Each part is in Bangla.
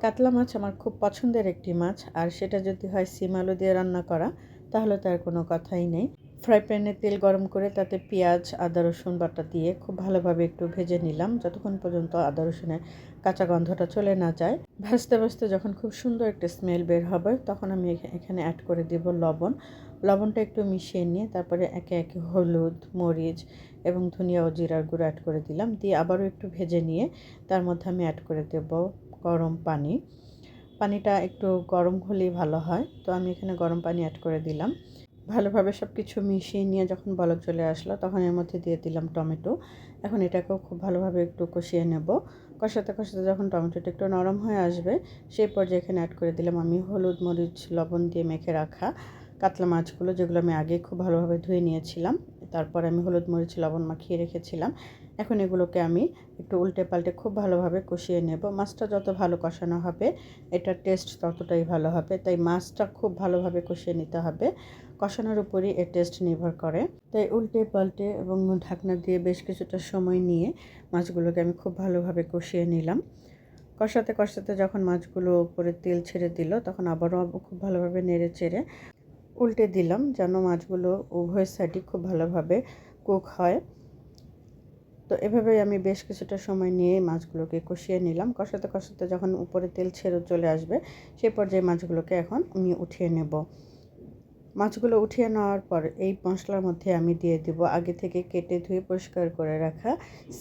কাতলা মাছ আমার খুব পছন্দের একটি মাছ, আর সেটা যদি হয় সিম আলু দিয়ে রান্না করা, তাহলে তার কোনো কথাই নেই। ফ্রাই প্যানে তেল গরম করে তাতে পেঁয়াজ, আদা, রসুন বাটা দিয়ে খুব ভালোভাবে একটু ভেজে নিলাম। যতক্ষণ পর্যন্ত আদা, রসুনের কাঁচা গন্ধটা চলে না যায়, ভাজতে ভাজতে যখন খুব সুন্দর একটা স্মেল বের হবে, তখন আমি এখানে অ্যাড করে দেব লবণ। লবণটা একটু মিশিয়ে নিয়ে তারপরে একে একে হলুদ, মরিচ এবং ধনিয়া ও জিরার গুঁড়ো অ্যাড করে দিলাম। দিয়ে আবারও একটু ভেজে নিয়ে তার মধ্যে আমি অ্যাড করে দেব গরম পানি। পানিটা একটু গরম হলেই ভালো হয়। তো আমি এখানে গরম পানি অ্যাড করে দিলাম। ভালোভাবে সব কিছু মিশিয়ে নিয়ে যখন বলক চলে আসলো, তখন এর মধ্যে দিয়ে দিলাম টমেটো। এখন এটাকেও খুব ভালোভাবে একটু কষিয়ে নেব। কষাতে কষাতে যখন টমেটোটা একটু নরম হয়ে আসবে, সেই পর্যায়ে এখানে অ্যাড করে দিলাম আমি হলুদ, মরিচ, লবণ দিয়ে মেখে রাখা কাতলা মাছগুলো, যেগুলো আমি আগে খুব ভালোভাবে ধুয়ে নিয়েছিলাম। তারপর আমি হলুদ, মরিচ, লবণ মাখিয়ে রেখেছিলাম। এখন এগুলোকে আমি একটু উল্টে পাল্টে খুব ভালোভাবে কষিয়ে নেব। মাছটা যত ভালো কষানো হবে, এটার টেস্ট ততটাই ভালো হবে। তাই মাছটা খুব ভালোভাবে কষিয়ে নিতে হবে। কষানোর উপরই এর টেস্ট নির্ভর করে। তাই উল্টে পাল্টে এবং ঢাকনা দিয়ে বেশ কিছুটা সময় নিয়ে মাছগুলোকে আমি খুব ভালোভাবে কষিয়ে নিলাম। কষাতে কষাতে যখন মাছগুলো উপরে তেল ছেড়ে দিল, তখন আবারও খুব ভালোভাবে নেড়ে চেড়ে উল্টে দিলাম যেন মাছগুলো উভয় সাইডই খুব ভালোভাবে কুক হয়। তো এভাবেই আমি বেশ কিছুটা সময় নিয়ে মাছগুলোকে কষিয়ে নিলাম। কষাতে কষাতে যখন উপরে তেল ছেড়ে চলে আসবে সেই পর্যায়ে মাছগুলোকে এখন আমি উঠিয়ে নেব। মাছগুলো উঠিয়ে নেওয়ার পর এই মশলার মধ্যে আমি দিয়ে দিব আগে থেকে কেটে ধুয়ে পরিষ্কার করে রাখা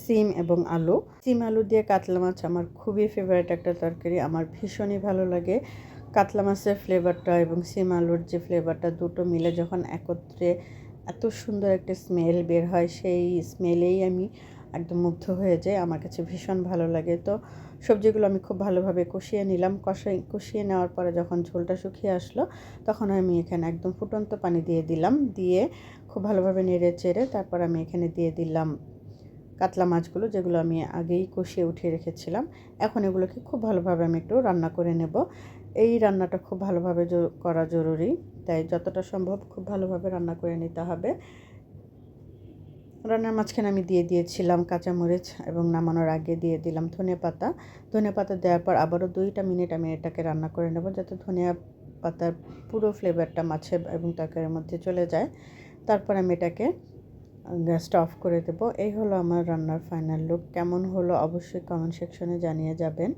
সিম এবং আলু। সিম আলু দিয়ে কাতলা মাছ আমার খুবই ফেভারিট একটা তরকারি, আমার ভীষণই ভালো লাগে। কাতলা মাছের ফ্লেভারটা এবং সিম আলুর যে ফ্লেভারটা দুটো মিলে যখন একত্রে এত সুন্দর একটা স্মেল বের হয়, সেই স্মেলেই আমি একদম মুগ্ধ হয়ে যায় আমার কাছে ভীষণ ভালো লাগে। তো সবজিগুলো আমি খুব ভালোভাবে কষিয়ে নিলাম। কষাই, কষিয়ে নেওয়ার পরে যখন ঝোলটা শুকিয়ে আসলো, তখন আমি এখানে একদম ফুটন্ত পানি দিয়ে দিলাম। দিয়ে খুব ভালোভাবে নেড়ে চেড়ে তারপর আমি এখানে দিয়ে দিলাম কাতলা মাছগুলো, যেগুলো আমি আগেই কষিয়ে উঠিয়ে রেখেছিলাম। এখন এগুলোকে খুব ভালোভাবে আমি একটু রান্না করে নেব। এই রান্নাটা খুব ভালোভাবে করা জরুরি, তাই যতটা সম্ভব খুব ভালোভাবে রান্না করে নিতে হবে। রান্নার মাঝখানে আমি দিয়ে দিয়েছিলাম কাঁচামরিচ এবং নামানোর আগে দিয়ে দিলাম ধনে পাতা। ধনে পাতা দেওয়ার পর আবারও দুইটা মিনিট আমি এটাকে রান্না করে নেব যাতে ধনিয়া পাতার পুরো ফ্লেভারটা মাছে এবং তরকারির মধ্যে চলে যায়। তারপর আমি এটাকে গ্যাসটা অফ করে দেবো। এই হলো আমার রান্নার ফাইনাল লুক। কেমন হলো অবশ্যই কমেন্ট সেকশনে জানিয়ে যাবেন।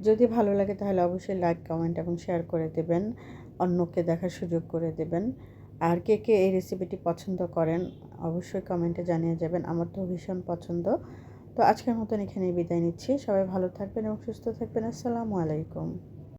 যদি ভালো লাগে তাহলে অবশ্যই লাইক কমেন্ট এবং শেয়ার করে দেবেন। অন্যকে দেখার সুযোগ করে দেবেন। আর কে কে এই রেসিপিটি পছন্দ করেন, অবশ্যই কমেন্টে জানিয়ে যাবেন। আমার তো ভীষণ পছন্দ। তো আজকের মতন এখানেই বিদায় নিচ্ছি। সবাই ভালো থাকবেন এবং সুস্থ থাকবেন। আসসালামু আলাইকুম।